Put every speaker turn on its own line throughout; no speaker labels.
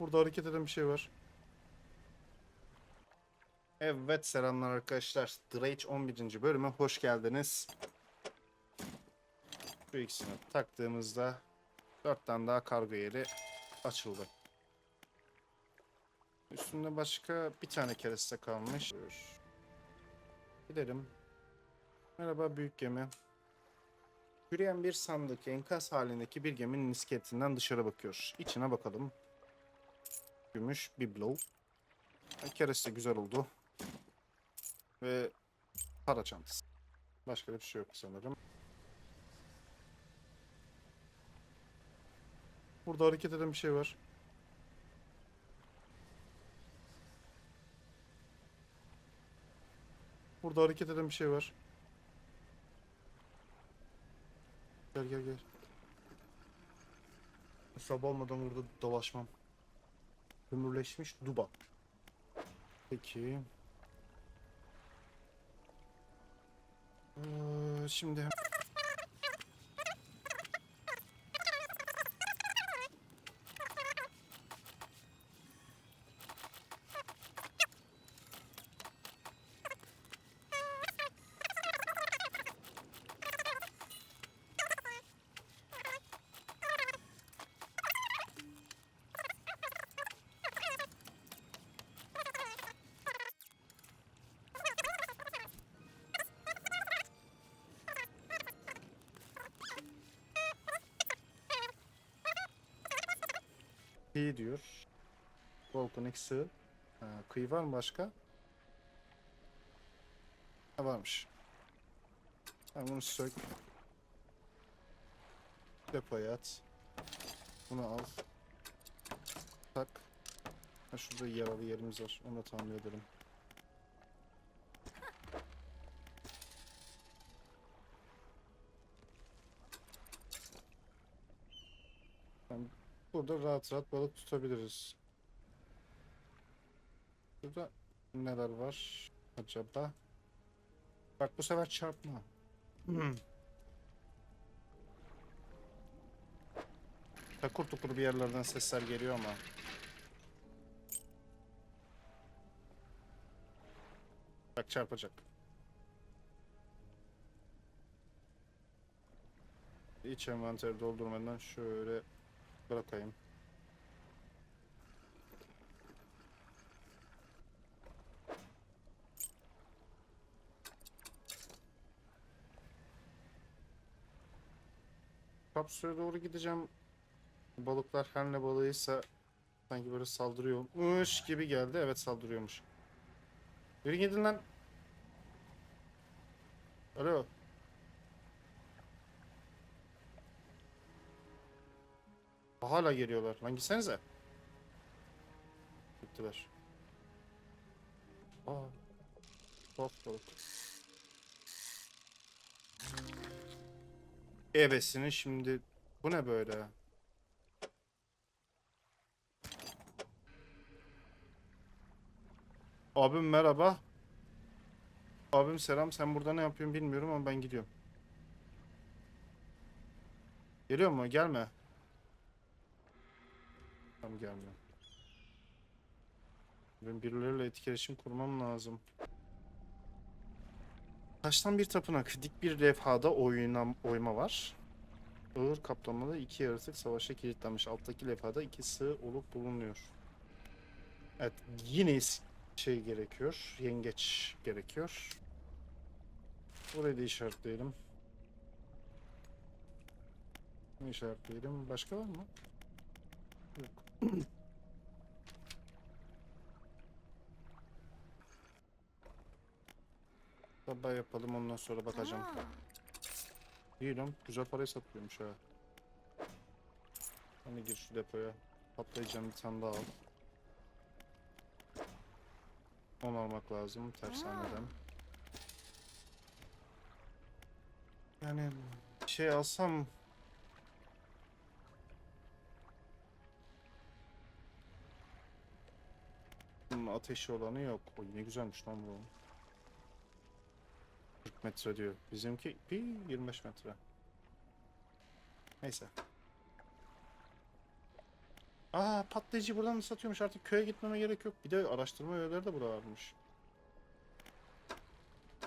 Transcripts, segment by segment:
Burada hareket eden bir şey var. Evet selamlar arkadaşlar. Dredge 11. bölüme hoş geldiniz. Şu ikisini taktığımızda 4 tane daha kargo yeri açıldı. Üstünde başka bir tane kereste kalmış. Gidelim. Merhaba büyük gemi. Yürüyen bir sandık enkaz halindeki bir geminin iskeletinden dışarı bakıyor. İçine bakalım. Gümüş biblo. Kereste güzel oldu. Ve para çantası. Başka bir şey yok sanırım. Burada hareket eden bir şey var. Burada hareket eden bir şey var. Gel gel gel. Sabah olmadan burada dolaşmam. Kömürleşmiş duba. Peki. Ee, şimdi kıyı diyor. Sığ. Ha, kıyı var mı başka? Ha, varmış. Sen bunu sök. Depoya at. Bunu al. Tak. Ha, şurada yaralı yerimiz var. Onu da tamir edelim. Tamam, Burada rahat rahat balık tutabiliriz. Burada neler var acaba? Bak bu sefer çarpma. Hmm. Takur tukur bir yerlerden sesler geliyor ama. Bak çarpacak. İç envanteri doldurmadan şöyle bırakayım. Kapsüle doğru gideceğim. Balıklar her ne balığıysa sanki böyle saldırıyormuş gibi geldi. Evet saldırıyormuş. Yürü gidin lan. Alo. Hala geliyorlar. Lan gitsenize. Gittiler. Aa. Tuhaf balık. Ebesini şimdi... Bu ne böyle? Abim merhaba. Abim selam. Sen burada ne yapıyorsun bilmiyorum ama ben gidiyorum. Geliyor mu? Gelme. Tamam gelmiyor. Ben birileriyle etkileşim kurmam lazım. Taştan bir tapınak, dik bir levhada oyuna, oyma var. Ağır kaplamalı iki yaratık savaşa kilitlenmiş. Alttaki levhada iki sığ olup bulunuyor. Evet, yine şey gerekiyor. Yengeç gerekiyor. Burayı da işaretleyelim. İşaretleyelim? Başka var mı? Sabah yapalım ondan sonra bakacağım.
Aa,
İyi lan güzel parayı satıyormuş ha. Hani gir şu depoya. Patlayacağım bir tane daha al. 10 almak lazım tersaneden. Yani şey alsam Ateşi olanı yok. O ne güzelmiş lan bu. 40 metre diyor. Bizimki bir 25 metre. Neyse. Aa patlayıcı buradan da satıyormuş artık köye gitmeme gerek yok. Bir de araştırma öğeleri de burada varmış.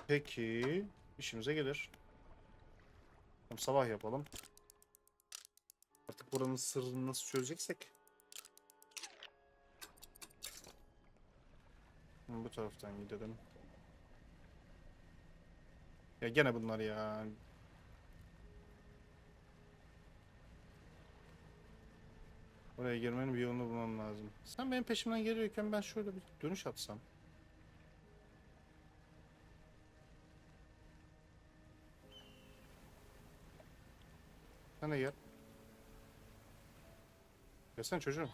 Peki işimize gelir. Tamam, sabah yapalım. Artık buranın sırrını nasıl çözeceksek. Bu taraftan gidelim. Ya gene bunlar ya. Oraya girmenin bir yolunu bulmam lazım. Sen benim peşimden geliyorken ben şöyle bir dönüş atsam. Sen de gel. Gelsene çocuğum.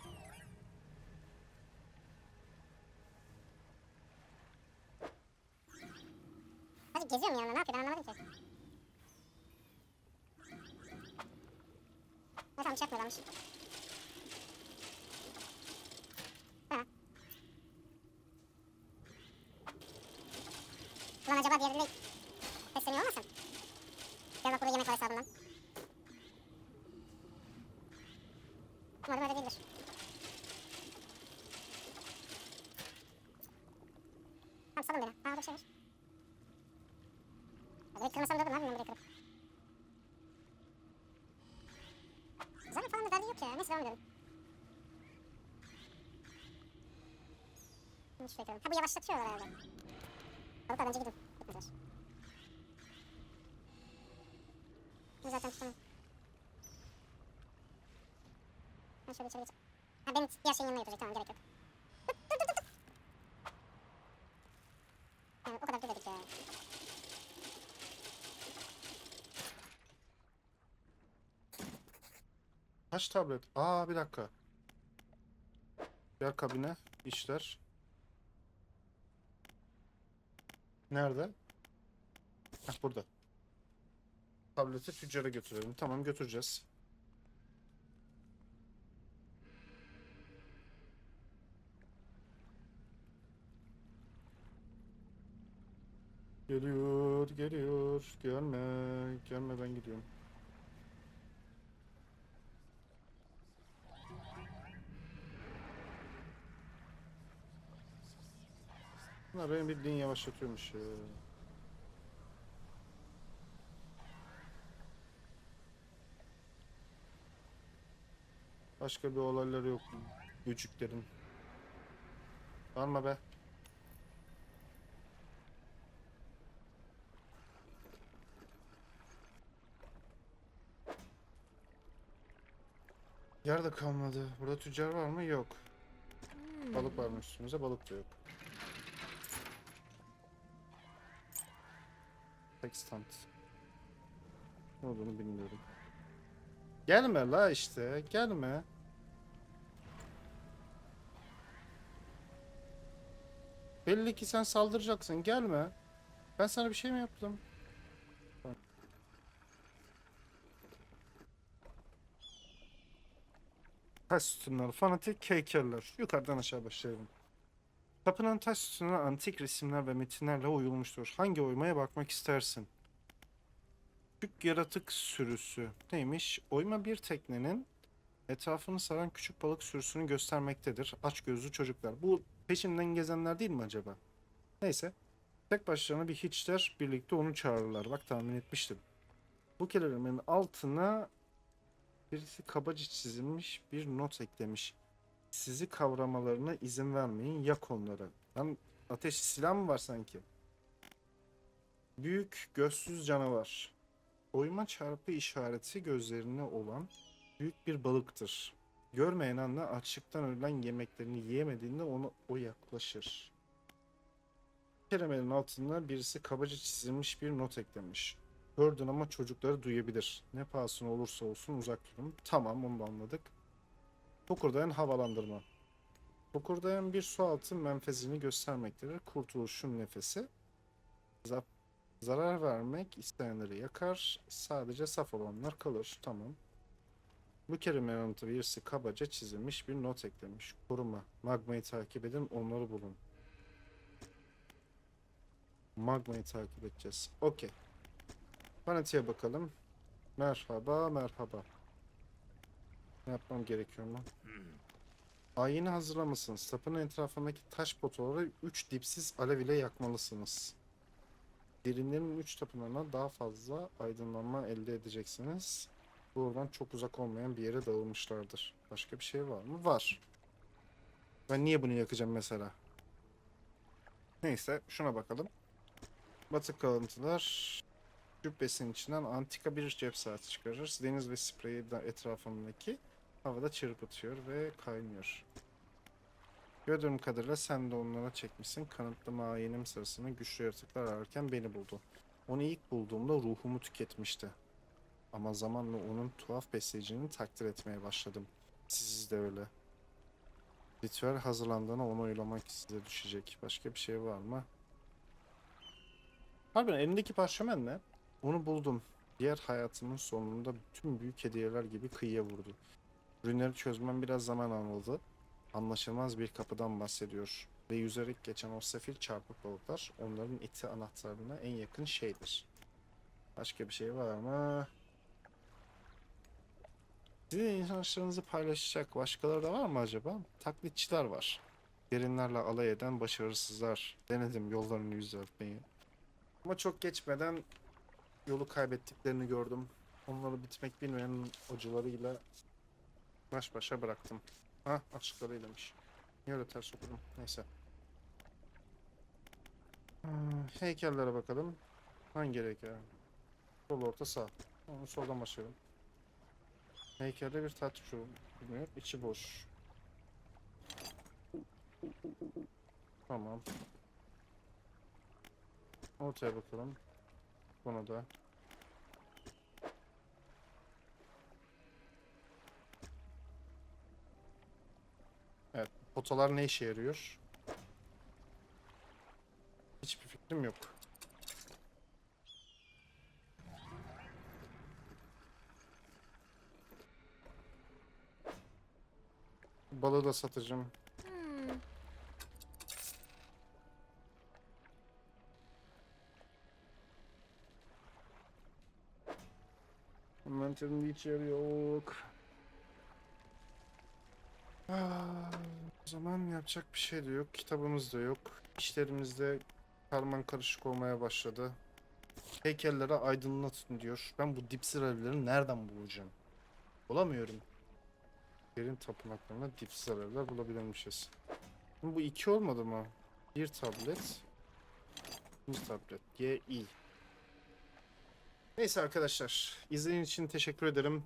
Geziyor mu yanında ne yapıyor ben anlamadım ki. Ne şey yapmıyorlarmış. Ha. Ulan acaba diğerinde besleniyor olmasın? Gel bak burada yemek var hesabından. Umarım öyle değildir. Tamam salın beni. Ha orada bir şey var. Ya Burayı kırmasam da olur lan ben burayı kırıp. Zaten falan da derdi yok ya. Neyse devam edelim. Hiç şey Ha bu yavaşlatıyorlar herhalde. Balıklar bence gidin. Gitmediler. Bu zaten tutamam. Ben şöyle içeri geçeyim. Ha benim diğer şeyin yanına götürecek. Tamam gerek yok.
Kaç tablet? Aa bir dakika. Gel kabine. işler. Nerede? Heh, burada. Tableti tüccara götürelim. Tamam götüreceğiz. Geliyor, geliyor. Gelme, gelme ben gidiyorum. Bunlar benim bildiğin yavaşlatıyormuş ya. Başka bir olayları yok. Gücüklerin. Varma be. Yer de kalmadı. Burada tüccar var mı? Yok. Balık var mı üstümüzde? Balık da yok. Sextant. Ne olduğunu bilmiyorum. Gelme la işte. Gelme. Belli ki sen saldıracaksın. Gelme. Ben sana bir şey mi yaptım? Taş sütunları, fanatik keykerler. Yukarıdan aşağı başlayalım. Tapınan taş sütununa antik resimler ve metinlerle oyulmuştur. Hangi oymaya bakmak istersin? Küçük yaratık sürüsü. Neymiş? Oyma bir teknenin etrafını saran küçük balık sürüsünü göstermektedir. Aç gözlü çocuklar. Bu peşinden gezenler değil mi acaba? Neyse. Tek başlarına bir hiçler birlikte onu çağırırlar. Bak tahmin etmiştim. Bu kelimenin altına birisi kabaca çizilmiş bir not eklemiş. Sizi kavramalarına izin vermeyin. Yak onları. Lan ateş silah mı var sanki? Büyük gözsüz canavar. Oyma çarpı işareti gözlerine olan büyük bir balıktır. Görmeyen anda açlıktan ölen yemeklerini yiyemediğinde ona o yaklaşır. Kelimenin altına birisi kabaca çizilmiş bir not eklemiş. Gördün ama çocukları duyabilir. Ne pahasına olursa olsun uzak durun. Tamam onu da anladık. Fokurdayan havalandırma. Fokurdayan bir su altı menfezini göstermektedir. Kurtuluşun nefesi. Zap Zarar vermek isteyenleri yakar. Sadece saf olanlar kalır. Tamam. Bu kelimenin yanıtı birisi kabaca çizilmiş bir not eklemiş. Koruma. Magmayı takip edin. Onları bulun. Magmayı takip edeceğiz. Okey. Fanatiğe bakalım. Merhaba, merhaba. Ne yapmam gerekiyor mu? Ayini hazırlamışsınız. Tapının etrafındaki taş potaları 3 dipsiz alev ile yakmalısınız. Derinlerin 3 tapınağına daha fazla aydınlanma elde edeceksiniz. Buradan çok uzak olmayan bir yere dağılmışlardır. Başka bir şey var mı? Var. Ben niye bunu yakacağım mesela? Neyse şuna bakalım. Batık kalıntılar cübbesinin içinden antika bir cep saati çıkarır. Deniz ve spreyi etrafındaki havada çırpıtıyor ve kaynıyor. Gördüğüm kadarıyla sen de onlara çekmişsin. Kanıtlı mayenim sırasında güçlü yaratıklar ararken beni buldu. Onu ilk bulduğumda ruhumu tüketmişti. Ama zamanla onun tuhaf besleyicini takdir etmeye başladım. Siz de öyle. Ritüel hazırlandığına onu oylamak size düşecek. Başka bir şey var mı? Harbiden elindeki parşömen ne? Onu buldum. Diğer hayatımın sonunda bütün büyük hediyeler gibi kıyıya vurdu. Ürünleri çözmem biraz zaman aldı. Anlaşılmaz bir kapıdan bahsediyor. Ve yüzerek geçen o sefil çarpık balıklar onların iti anahtarına en yakın şeydir. Başka bir şey var mı? Sizin inançlarınızı paylaşacak başkaları da var mı acaba? Taklitçiler var. Derinlerle alay eden başarısızlar. Denedim yollarını yüzeltmeyi. Ama çok geçmeden yolu kaybettiklerini gördüm. Onları bitmek bilmeyen hocalarıyla baş başa bıraktım. Ha açıklarıylamış. Niye öyle ters okudum? Neyse. Hmm, heykellere bakalım. Hangi heykel? Sol orta sağ. Onu soldan başlayalım. Heykelde bir taç bulunuyor. İçi boş. Tamam. Ortaya bakalım. Buna da. Evet. Potalar ne işe yarıyor? Hiçbir fikrim yok. Balığı da satacağım.
Hmm.
Hiç yer yok. Ah, o zaman yapacak bir şey de yok. Kitabımız da yok. İşlerimizde karman karışık olmaya başladı. Heykellere aydınlatın diyor. Ben bu dipsiz alevleri nereden bulacağım? Bulamıyorum. Derin tapınaklarına dipsiz alevler bulabilirmişiz. Şimdi bu iki olmadı mı? Bir tablet. Bir tablet. G, I. Neyse arkadaşlar. izlediğiniz için teşekkür ederim.